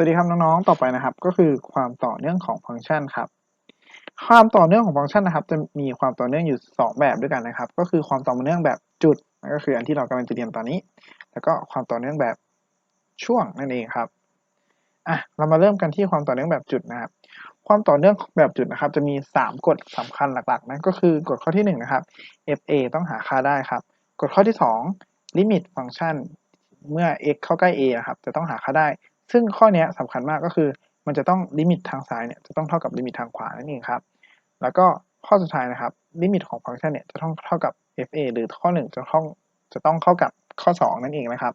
สวัสดีครับน้องๆ ต่อไปนะครับ ก็คือความต่อเนื่องของฟังก์ชันครับ ความต่อเนื่องของฟังก์ชันนะครับ จะมีความต่อเนื่องอยู่ 2 แบบด้วยกันนะครับ ก็คือความต่อเนื่องแบบจุดนั่นก็คืออันที่เรากำลังจะเรียนตอนนี้ แล้วก็ความต่อเนื่องแบบช่วงนั่นเองครับอะเรามาเริ่มกันที่ความต่อเนื่องแบบจุดนะครับ ความต่อเนื่องแบบจุดนะครับ จะมี 3 กฎสำคัญหลักๆนั่นก็คือกฎข้อที่1นะครับ fa ต้องหาค่าได้ครับ กฎข้อที่2 limit ฟังก์ชันเมื่อ x เข้าใกล้ a นะครับ จะต้องหาค่าได้ ซึ่งข้อนี้สำคัญมากก็คือ มันจะต้องลิมิตทางซ้ายเนี่ยจะต้องเท่ากับลิมิตทางขวานั่นเองครับ แล้วก็ข้อสุดท้ายนะครับลิมิตของฟังก์ชันเนี่ยจะต้องเท่ากับ fa หรือข้อ 1 จะต้องจะต้องเข้ากับข้อ 2 นั่นเองนะครับ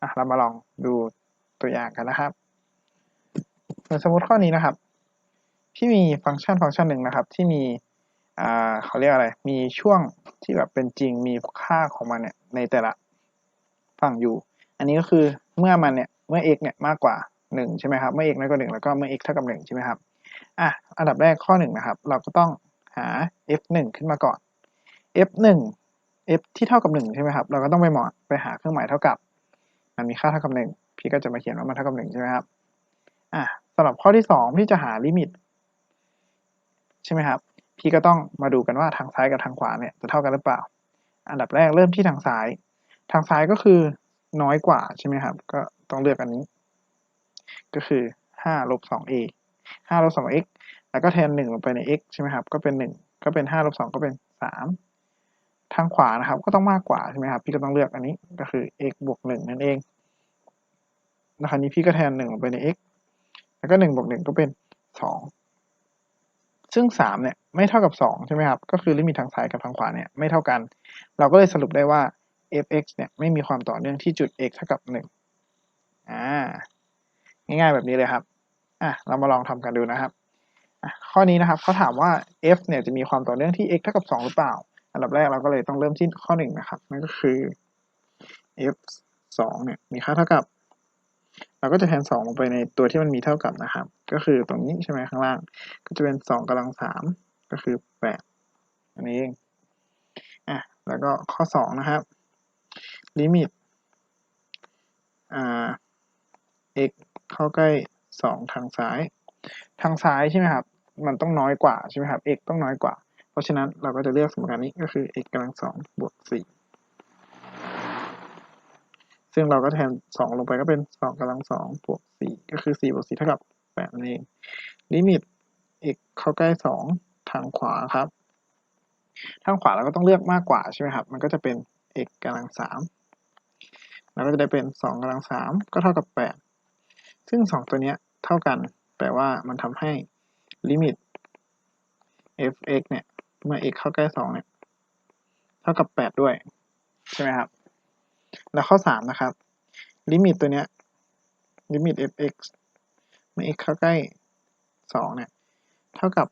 อะเรามาลองดูตัวอย่างกันนะครับสมมติข้อนี้นะครับที่มีฟังก์ชันฟังก์ชันหนึ่งนะครับ ที่มีอ่าเขาเรียกอะไร มีช่วงที่แบบเป็นจริงมีค่าของมันเนี่ยในแต่ละฝั่งอยู่ อันนี้ก็คือเมื่อมันเนี่ย เมื่อ x เนี่ยมากกว่า1ใช่ไหมครับ เมื่อ x น้อยกว่า1แล้วก็เมื่อ x เท่ากับ1ใช่ไหมครับ อะ อันดับแรกข้อ1นะครับ เราก็ต้องหา f 1 ขึ้นมาก่อน f 1 f ที่เท่ากับ1ใช่ไหมครับ เราก็ต้องไปหมอไปหาเครื่องหมายเท่ากับ มันมีค่าเท่ากับ 1 พี่ก็จะมาเขียนว่ามันเท่ากับ1ใช่ไหมครับ อะสำหรับข้อที่ 2 พี่จะหาลิมิต ใช่ไหมครับ พี่ก็ต้องมาดูกันว่าทางซ้ายกับทางขวาเนี่ยจะเท่ากันหรือเปล่า อันดับแรกเริ่มที่ทางซ้าย ทางซ้ายก็คือ น้อยกว่าใช่ไหมครับ ก็ต้องเลือกอันนี้ ก็คือ5ลบ 2a 5ลบ 2x แล้วก็แทน1ลงไปใน x ใช่ไหมครับ ก็เป็น1ก็เป็น5ลบ2ก็เป็น3ทางขวานะครับ ก็ต้องมากกว่าใช่ไหมครับ พี่ก็ต้องเลือกอันนี้ก็คือ x บวก1นั่นเองแล้วคราวนี้พี่ก็แทน1ลงไปใน x แล้วก็1บวก1ก็เป็น2ซึ่ง3เนี่ยไม่เท่ากับ2ใช่ไหมครับ ก็คือลิมิตทางซ้ายกับทางขวาเนี่ยไม่เท่ากัน เราก็เลยสรุปได้ว่า f(x) เนี่ยไม่มีความต่อเนื่องที่จุด x เท่ากับ1อ่าง่ายๆแบบนี้เลยครับอะเรามาลองทำกันดูนะครับอะข้อนี้นะครับเขาถามว่า f เนี่ยจะมีความต่อเนื่องที่ x เท่ากับ 2 หรือเปล่า อันดับแรกเราก็เลยต้องเริ่มที่ข้อ1นะครับนั่นก็คือ f 2เนี่ยมีค่าเท่ากับ เราก็จะแทน 2 ลงไปในตัวที่มันมีเท่ากับนะครับ ก็คือตรงนี้ใช่ไหมข้างล่าง ก็จะเป็น 2กำลัง 3 ก็คือ 8 อันนี้เองอะแล้วก็ข้อ 2 นะครับ ลิมิตอ่า x เข้าใกล้ 2 ทางซ้าย ทางซ้ายใช่ไหมครับ มันต้องน้อยกว่าใช่ไหมครับ x ต้องน้อยกว่า เพราะฉะนั้นเราก็จะเลือกสมการนี้ก็คือ x กำลัง2บวก4ซึ่งเราก็แทน 2 ลงไปก็เป็น 2กำลัง2บวก4ก็คือ 4 บวก4เท่ากับ8นั่นเอง ลิมิต x เข้าใกล้ 2 ทางขวาครับ ทางขวาเราก็ต้องเลือกมากกว่าใช่ไหมครับ มันก็จะเป็น x กำลังสามแล้วก็จะได้เป็นสองกำลังสามก็เท่ากับแปดซึ่งสองตัวเนี้ยเท่ากัน แปลว่ามันทำให้ลิมิต f(x) เนี่ย เมื่อ x เข้าใกล้สองเนี่ย เท่ากับแปดด้วย ใช่ไหมครับ แล้วข้อสามนะครับ ลิมิตตัวเนี้ย ลิมิต f(x) เมื่อ x เข้าใกล้สองเนี่ย เท่ากับ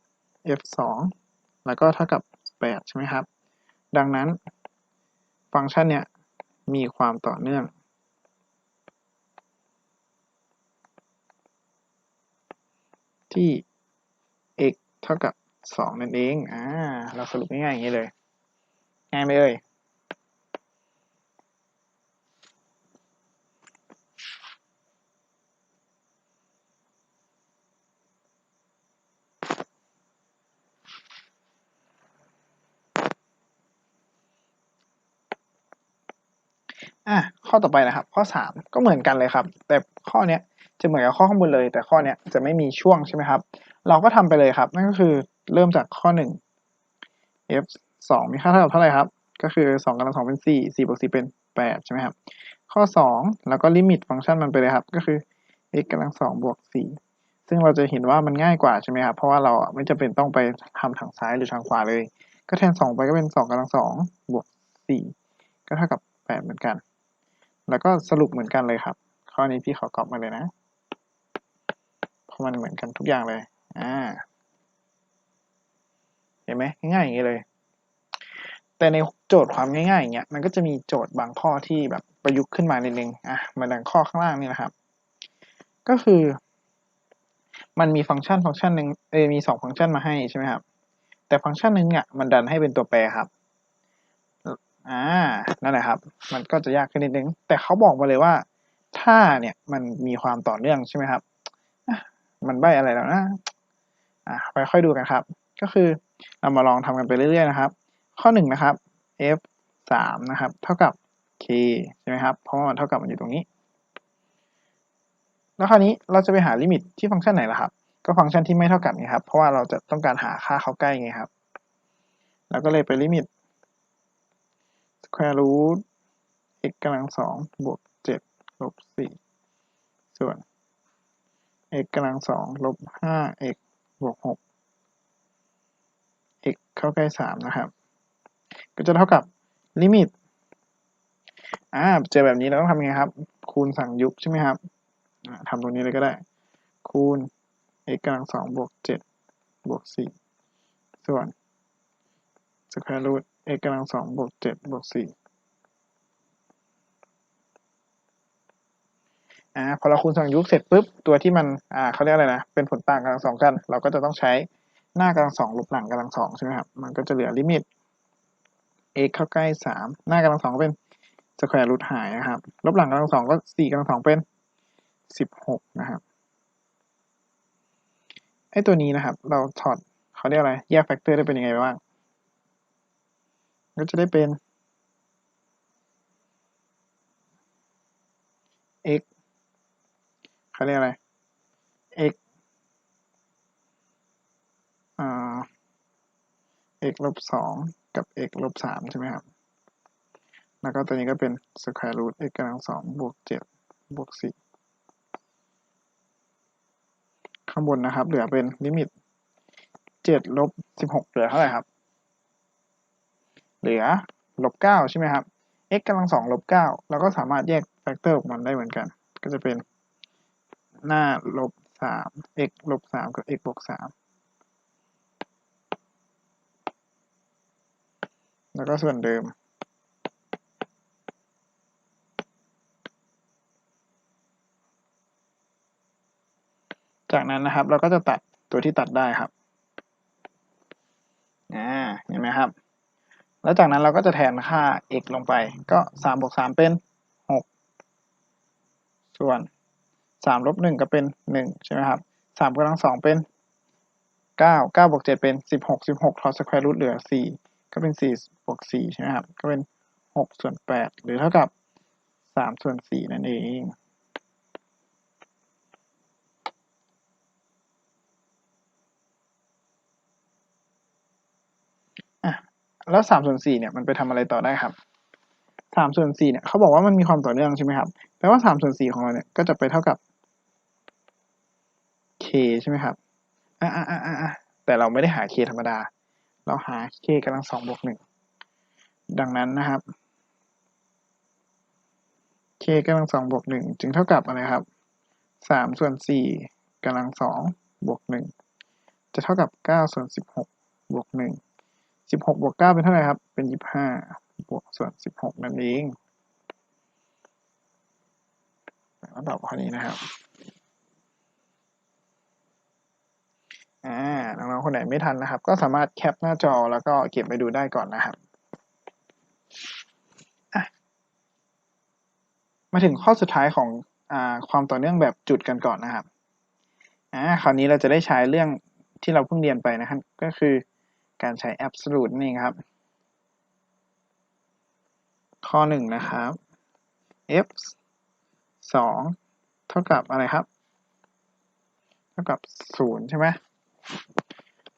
f สองแล้วก็เท่ากับแปดใช่ไหมครับ ดังนั้น ฟังก์ชันเนี่ยมีความต่อเนื่องที่ x เท่ากับ 2 นั่นเอง อ่า เราสรุปง่ายๆอย่างนี้เลย ง่ายไหมเอ่ย อะข้อต่อไปนะครับ ข้อสามก็เหมือนกันเลยครับ แต่ข้อเนี้ยจะเหมือนกับข้อข้างบนเลย แต่ข้อเนี้ยจะไม่มีช่วงใช่ไหมครับ เราก็ทำไปเลยครับ นั่นก็คือเริ่มจากข้อหนึ่ง f สองมีค่าเท่ากับเท่าไหร่ครับ ก็คือสองกำลังสองเป็นสี่สี่บวกสี่เป็นแปดใช่ไหมครับ ข้อสองแล้วก็ลิมิตฟังก์ชันมันไปเลยครับ ก็คือ x กำลังสองบวกสี่ซึ่งเราจะเห็นว่ามันง่ายกว่าใช่ไหมครับ เพราะว่าเราไม่จำเป็นต้องไปทำทางซ้ายหรือทางขวาเลย ก็แทนสองไปก็เป็นสองกำลังสองบวกสี่ก็เท่ากับแปดเหมือนกัน แล้วก็สรุปเหมือนกันเลยครับ ข้อนี้พี่ขอกรอบมาเลยนะเพราะมันเหมือนกันทุกอย่างเลย อ่า เห็นไหมง่ายๆอย่างนี้เลย แต่ในโจทย์ความง่ายๆอย่างเงี้ยมันก็จะมีโจทย์บางข้อที่แบบประยุกต์ขึ้นมานิดนึงอะมาดังข้อข้างล่างนี่นะครับ ก็คือ มันมีฟังก์ชันฟังก์ชันหนึ่งเอมีสองฟังก์ชันมาให้ใช่ไหมครับแต่ฟังก์ชันหนึ่งอะมันดันให้เป็นตัวแปรครับ อ่า นั่นแหละครับ มันก็จะยากขึ้นนิดนึง แต่เขาบอกมาเลยว่า ถ้าเนี่ยมันมีความต่อเนื่องใช่ไหมครับ มันใบอะไรแล้วนะ อะไปค่อยดูกันครับ ก็คือเรามาลองทำกันไปเรื่อยๆนะครับ ข้อหนึ่งนะครับ f สามนะครับ เท่ากับ k ใช่ไหมครับ เพราะว่ามันเท่ากับมันอยู่ตรงนี้ แล้วคราวนี้เราจะไปหาลิมิตที่ฟังก์ชันไหนล่ะครับ ก็ฟังก์ชันที่ไม่เท่ากับนี่ครับ เพราะว่าเราจะต้องการหาค่าเขาใกล้ไงครับเราก็เลยไปลิมิต square root x กำลังสองบวกเจ็ดลบสี่ส่วน x กำลังสองลบห้า x บวกหก x เข้าใกล้สามนะครับ ก็จะเท่ากับลิมิต อ่า เจอแบบนี้เราต้องทำยังไงครับ คูณสั่งยุบใช่ไหมครับทำตรงนี้เลยก็ได้ คูณ x กำลังสองบวกเจ็ดบวกสี่ส่วน square root x กำลังสองบวกเจ็ดบวกสี่อ่าพอเราคูณสั่งยุบเสร็จปุ๊บตัวที่มันอ่าเขาเรียกอะไรนะเป็นผลต่างกำลังสองกัน เราก็จะต้องใช้หน้ากำลังสองลบหลังกำลังสองใช่ไหมครับมันก็จะเหลือลิมิต x เข้าใกล้สามหน้ากำลังสองก็เป็นสแควร์รูทหายนะครับลบหลังกำลังสองก็สี่กำลังสองเป็นสิบหกนะครับไอตัวนี้นะครับ เราถอดเขาเรียกอะไรแยกแฟกเตอร์ได้เป็นยังไงบ้าง ก็จะได้เป็น x เขาเรียกอะไร x อ่า x ลบสองกับ x ลบสามใช่ไหมครับ แล้วก็ตัวนี้ก็เป็น square root x กำลังสองบวกเจ็ดบวกสี่ข้างบนนะครับ เหลือเป็นลิมิตเจ็ดลบสิบหกเหลือเท่าไหร่ครับ เหลือลบเก้าใช่ไหมครับ x กำลังสองลบเก้าเราก็สามารถแยกแฟกเตอร์ออกมันได้เหมือนกัน ก็จะเป็นหน้าลบสาม x ลบสามกับ x บวกสามแล้วก็ส่วนเดิม จากนั้นนะครับเราก็จะตัดตัวที่ตัดได้ครับอ่าเห็นไหมครับ แล้วจากนั้นเราก็จะแทนค่า x ลงไป ก็สามบวกสามเป็นหกส่วนสามลบหนึ่งก็เป็นหนึ่งใช่ไหมครับสามกำลังสองเป็นเก้าเก้าบวกเจ็ดเป็นสิบหกสิบหกทอสแควร์รูทเหลือสี่ก็เป็นสี่บวกสี่ใช่ไหมครับ ก็เป็นหกส่วนแปดหรือเท่ากับสามส่วนสี่นั่นเอง แล้วสามส่วนสี่เนี่ยมันไปทำอะไรต่อได้ครับสามส่วนสี่เนี่ยเขาบอกว่ามันมีความต่อเนื่องใช่ไหมครับแปลว่าสามส่วนสี่ของเราเนี่ยก็จะไปเท่ากับ k ใช่ไหมครับอะอะอะอะแต่เราไม่ได้หา k ธรรมดา เราหา k กำลังสองบวกหนึ่งดังนั้นนะครับ k กำลังสองบวกหนึ่งจึงเท่ากับอะไรครับสามส่วนสี่กำลังสองบวกหนึ่งจะเท่ากับเก้าส่วนสิบหกบวกหนึ่ง สิบหกบวกเก้าเป็นเท่าไหร่ครับ เป็นยี่สิบห้าบวกส่วนสิบหกนั่นเองแล้วตอบข้อนี้นะครับ อ่า น้องๆ คนไหนไม่ทันนะครับ ก็สามารถแคปหน้าจอแล้วก็เก็บไปดูได้ก่อนนะครับ มาถึงข้อสุดท้ายของอความต่อเนื่องแบบจุดกันก่อนนะครับ อ่า คราวนี้เราจะได้ใช้เรื่องที่เราเพิ่งเรียนไปนะครับ ก็คือ การใช้ absolute นี่ครับ ข้อหนึ่งนะครับ f สองเท่ากับอะไรครับ เท่ากับศูนย์ใช่ไหม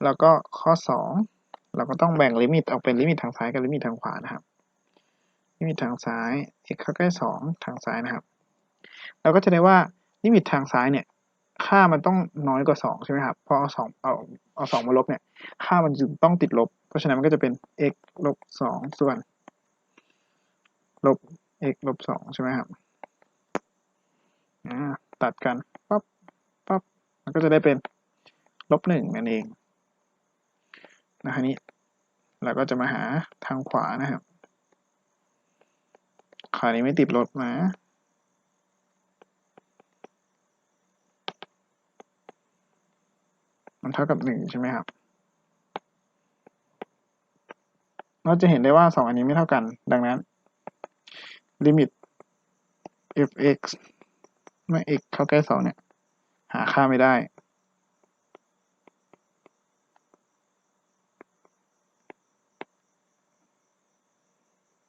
แล้วก็ข้อสองเราก็ต้องแบ่งลิมิตออกเป็นลิมิตทางซ้ายกับลิมิตทางขวานะครับ ลิมิตทางซ้าย x เข้าใกล้สองทางซ้ายนะครับ เราก็จะได้ว่าลิมิตทางซ้ายเนี่ย ค่ามันต้องน้อยกว่าสองใช่ไหมครับพราะเอาสองเอาเอาสองมาลบเนี่ย ค่ามันจึงต้องติดลบ เพราะฉะนั้นมันก็จะเป็น x ลบสองส่วน ลบ x ลบสองใช่ไหมครับตัดกันปั๊บปั๊บมันก็จะได้เป็นลบหนึ่งนั่นเองนะครับนี้เราก็จะมาหาทางขวานะครับขวานี้ไม่ติดลบนะ มันเท่ากับหนึ่งใช่ไหมครับ เราจะเห็นได้ว่าสองอันนี้ไม่เท่ากัน ดังนั้น ลิมิต f(x) เมื่อ x เข้าใกล้สองเนี่ย หาค่าไม่ได้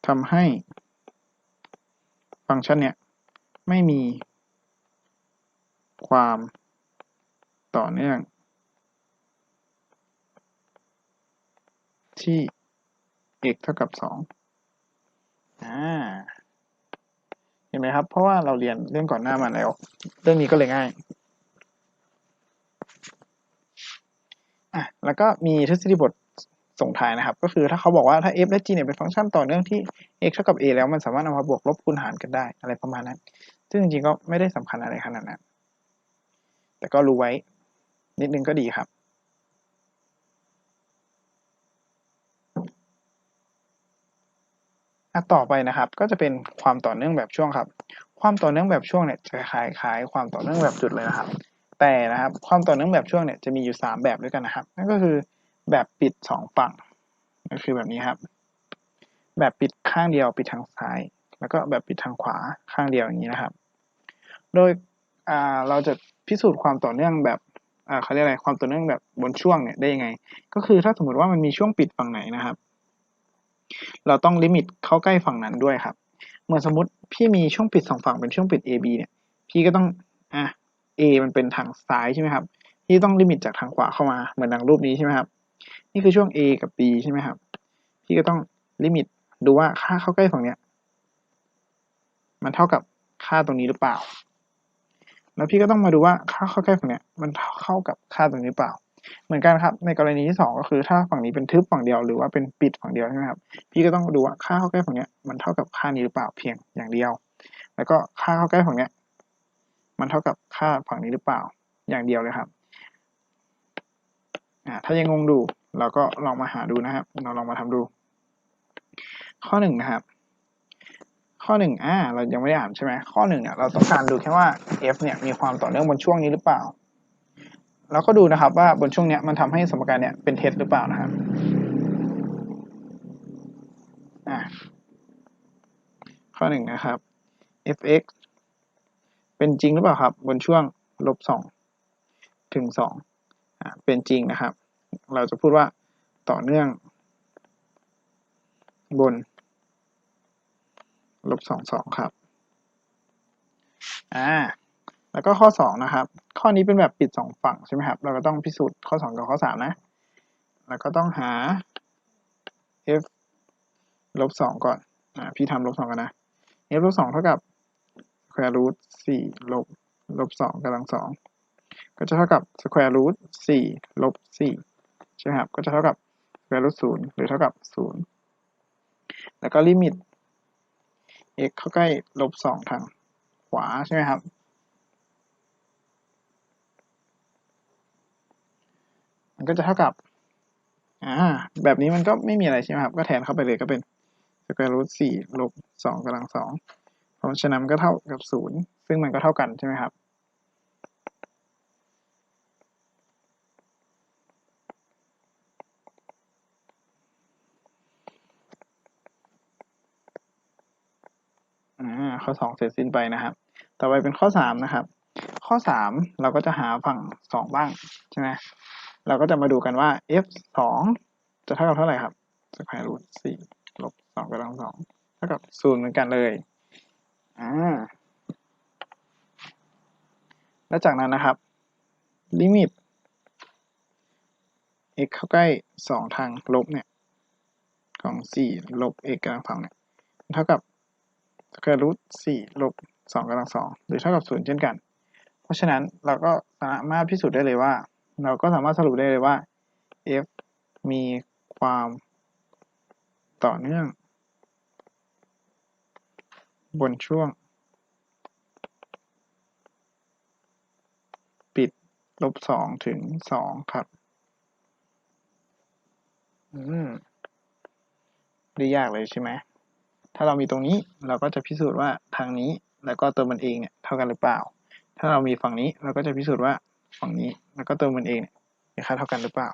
ทำให้ ฟังก์ชันเนี่ย ไม่มีความต่อเนื่อง ที่ x เท่ากับ2อ่าเห็นไหมครับ เพราะว่าเราเรียนเรื่องก่อนหน้ามาแล้ว เรื่องนี้ก็เลยง่ายอะแล้วก็มีทฤษฎีบทส่งท้ายนะครับ ก็คือถ้าเขาบอกว่าถ้า f และ g เนี่ยเป็นฟังก์ชันต่อเนื่องที่ x เท่ากับ a แล้วมันสามารถนำมาบวกลบคูณหารกันได้อะไรประมาณนั้น ซึ่งจริงๆก็ไม่ได้สำคัญอะไรขนาดนั้น แต่ก็รู้ไว้นิดนึงก็ดีครับ อะต่อไปนะครับ ก็จะเป็นความต่อเนื่องแบบช่วงครับ ความต่อเนื่องแบบช่วงเนี่ยจะคล้ายๆความต่อเนื่องแบบจุดเลยนะครับ แต่นะครับความต่อเนื่องแบบช่วงเนี่ยจะมีอยู่ 3 แบบด้วยกันนะครับ นั่นก็คือแบบปิด 2 ฝั่ง ก็คือแบบนี้ครับ แบบปิดข้างเดียวปิดทางซ้าย แล้วก็แบบปิดทางขวาข้างเดียวอย่างนี้นะครับ โดยเราจะพิสูจน์ความต่อเนื่องแบบอ่าเขาเรียกอะไรความต่อเนื่องแบบบนช่วงเนี่ยได้ยังไง ก็คือถ้าสมมติว่ามันมีช่วงปิดฝั่งไหนนะครับ เราต้องลิมิตเข้าใกล้ฝั่งนั้นด้วยครับ เหมือนสมมติพี่มีช่วงปิดสองฝั่งเป็นช่วงปิด AB เนี่ย พี่ก็ต้องอะ A มันเป็นทางซ้ายใช่ไหมครับ พี่ต้องลิมิตจากทางขวาเข้ามาเหมือนดังรูปนี้ใช่ไหมครับ นี่คือช่วง A กับ B ใช่ไหมครับ พี่ก็ต้องลิมิตดูว่าค่าเข้าใกล้ฝั่งเนี้ย มันเท่ากับค่าตรงนี้หรือเปล่า แล้วพี่ก็ต้องมาดูว่าค่าเข้าใกล้ฝั่งเนี้ยมันเข้ากับค่าตรงนี้หรือเปล่า เหมือนกันครับ ในกรณีที่สองก็คือถ้าฝั่งนี้เป็นทึบฝั่งเดียวหรือว่าเป็นปิดฝั่งเดียวใช่ไหมครับ พี่ก็ต้องดูว่าค่าเข้าใกล้ฝั่งนี้มันเท่ากับค่านี้หรือเปล่าเพียงอย่างเดียว แล้วก็ค่าเข้าใกล้ฝั่งนี้มันเท่ากับค่าฝั่งนี้หรือเปล่าอย่างเดียวเลยครับอ่าถ้ายังงงดูเราก็ลองมาหาดูนะครับ เราลองมาทำดู ข้อหนึ่งนะครับ ข้อหนึ่งอ่าเรายังไม่ได้อ่านใช่ไหมข้อหนึ่งเนี่ยเราต้องการดูแค่ว่า f เนี่ยมีความต่อเนื่องบนช่วงนี้หรือเปล่า เราก็ดูนะครับว่าบนช่วงเนี้ยมันทำให้สมการเนี่ยเป็นเท็จหรือเปล่านะครับอ่าข้อหนึ่งนะครับ f(x) เป็นจริงหรือเปล่าครับ บนช่วงลบสองถึงสองอ่าเป็นจริงนะครับ เราจะพูดว่าต่อเนื่อง บนลบสองสองครับ อ่า แล้วก็ข้อสองนะครับ ข้อนี้เป็นแบบปิดสองฝั่งใช่ไหมครับ เราก็ต้องพิสูจน์ข้อสองกับข้อสามนะ แล้วก็ต้องหา f ลบสองก่อน อ่า พี่ทำลบสองกันนะ f ลบสองเท่ากับ square root สี่ลบลบสองกำลังสองก็จะเท่ากับ square root สี่ลบสี่ใช่ไหมครับ ก็จะเท่ากับ square root ศูนย์หรือเท่ากับศูนย์แล้วก็ลิมิต x เข้าใกล้ลบสองทางขวาใช่ไหมครับ มันก็จะเท่ากับ อ่า แบบนี้มันก็ไม่มีอะไรใช่ไหมครับ ก็แทนเข้าไปเลยก็เป็น square root สี่ลบสองกำลังสองเพราะฉะนั้นก็เท่ากับศูนย์ซึ่งมันก็เท่ากันใช่ไหมครับ อ่า ข้อสองเสร็จสิ้นไปนะครับ ต่อไปเป็นข้อสามนะครับ ข้อสามเราก็จะหาฝั่งสองบ้างใช่ไหม เราก็จะมาดูกันว่า f สองจะเท่ากับเท่าไหร่ครับ square root สี่ลบสองกำลังสองเท่ากับศูนย์เหมือนกันเลยอ่าแล้วจากนั้นนะครับ ลิมิต x เข้าใกล้สองทางลบเนี่ยของสี่ลบ x กำลังสองเนี่ยเท่ากับ square root สี่ลบสองกำลังสองหรือเท่ากับศูนย์เช่นกัน เพราะฉะนั้นเราก็สามารถพิสูจน์ได้เลยว่า เราก็สามารถสรุปได้เลยว่า f มีความต่อเนื่อง บนช่วง ปิดลบสองถึงสองครับอืมไม่ยากเลยใช่ไหม ถ้าเรามีตรงนี้เราก็จะพิสูจน์ว่าทางนี้แล้วก็ตัวมันเองเนี่ยเท่ากันหรือเปล่า ถ้าเรามีฝั่งนี้เราก็จะพิสูจน์ว่า ฝั่งนี้ แล้วก็ตัวมันเองเนี่ยมีค่าเท่ากันหรือเปล่า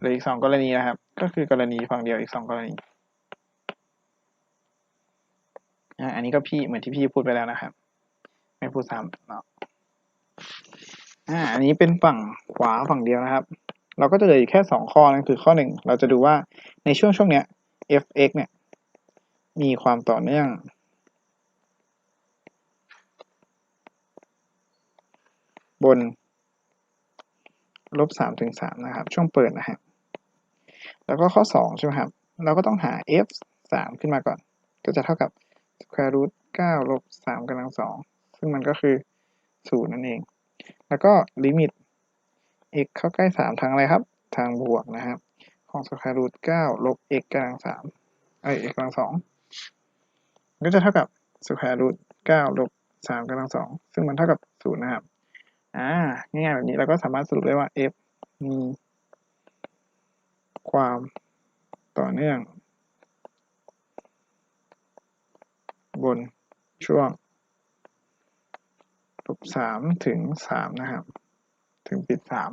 หลืออีกสองกรณีนะครับ ก็คือกรณีฝั่งเดียวอีกสองกรณี อันนี้ก็พี่เหมือนที่พี่พูดไปแล้วนะครับ ไม่พูดซ้ำเนาะอ่าอันนี้เป็นฝั่งขวาฝั่งเดียวนะครับ เราก็จะเหลืออยู่แค่สองข้อนั่นคือข้อหนึ่งเราจะดูว่าในช่วงช่วงเนี้ย f(x) เนี่ยมีความต่อเนื่อง บนลบสามถึงสามนะครับ ช่วงเปิดนะฮะแล้วก็ข้อสองใช่ไหมครับ เราก็ต้องหา f สามขึ้นมาก่อน ก็จะเท่ากับ square root เก้าลบสามกำลังสองซึ่งมันก็คือศูนย์นั่นเอง แล้วก็ลิมิต x เข้าใกล้สามทางอะไรครับ ทางบวกนะครับ ของ square root เก้าลบ x กำลังสามเอ้ย x กำลังสองก็จะเท่ากับ square root เก้าลบสามกำลังสองซึ่งมันเท่ากับศูนย์นะครับ อ่าง่ายๆแบบนี้เราก็สามารถสรุปได้ว่า f มีความต่อเนื่อง บนช่วงลบสามถึงสามนะครับ ถึงปิดสาม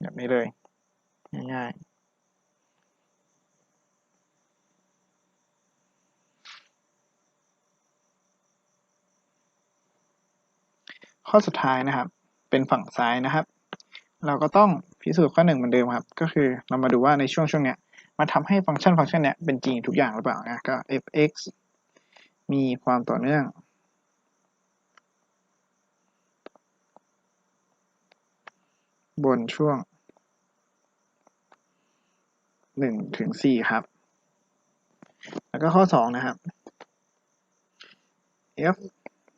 แบบนี้เลย ง่ายๆ ข้อสุดท้ายนะครับ เป็นฝั่งซ้ายนะครับ เราก็ต้องพิสูจน์ข้อหนึ่งเหมือนเดิมครับ ก็คือเรามาดูว่าในช่วงช่วงเนี้ยมันทำให้ฟังก์ชันฟังก์ชันเนี้ยเป็นจริงทุกอย่างหรือเปล่านะก็ f(x) มีความต่อเนื่องบนช่วงหนึ่งถึงสี่ครับ แล้วก็ข้อสองนะครับ f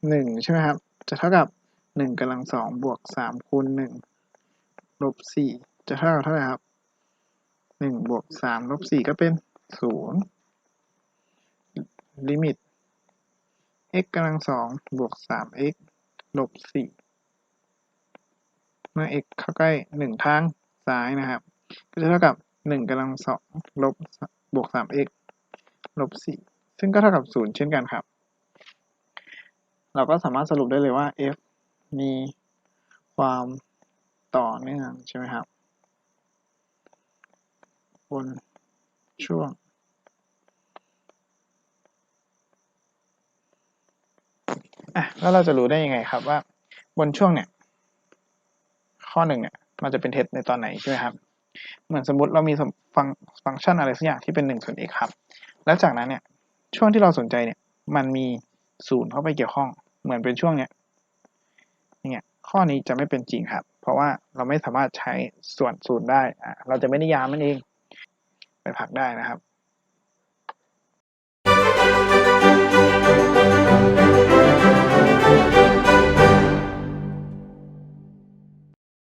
หนึ่งใช่ไหมครับ จะเท่ากับ หนึ่งกำลังสองบวกสามคูณหนึ่งลบสี่จะเท่ากับเท่าไหร่ครับหนึ่งบวกสามลบสี่ก็เป็นศูนย์ลิมิต x กำลังสองบวกสาม x ลบสี่เมื่อ x เข้าใกล้หนึ่งทางซ้ายนะครับ ก็จะเท่ากับหนึ่งกำลังสองลบบวกสาม x ลบสี่ซึ่งก็เท่ากับศูนย์เช่นกันครับ เราก็สามารถสรุปได้เลยว่า f มีความต่อเนื่องใช่ไหมครับ บนช่วง อะ แล้วเราจะรู้ได้ยังไงครับว่า บนช่วงเนี่ย ข้อหนึ่งเนี่ย มันจะเป็นเท็จในตอนไหนใช่ไหมครับ เหมือนสมมติเรามีฟังฟังก์ชันอะไรสักอย่างที่เป็นหนึ่งส่วน x ครับ แล้วจากนั้นเนี่ย ช่วงที่เราสนใจเนี่ย มันมีศูนย์เข้าไปเกี่ยวข้อง เหมือนเป็นช่วงเนี้ย ข้อนี้จะไม่เป็นจริงครับ เพราะว่าเราไม่สามารถใช้ส่วนศูนย์ได้ เราจะไม่นิยามมันเอง ไปผักได้นะครับ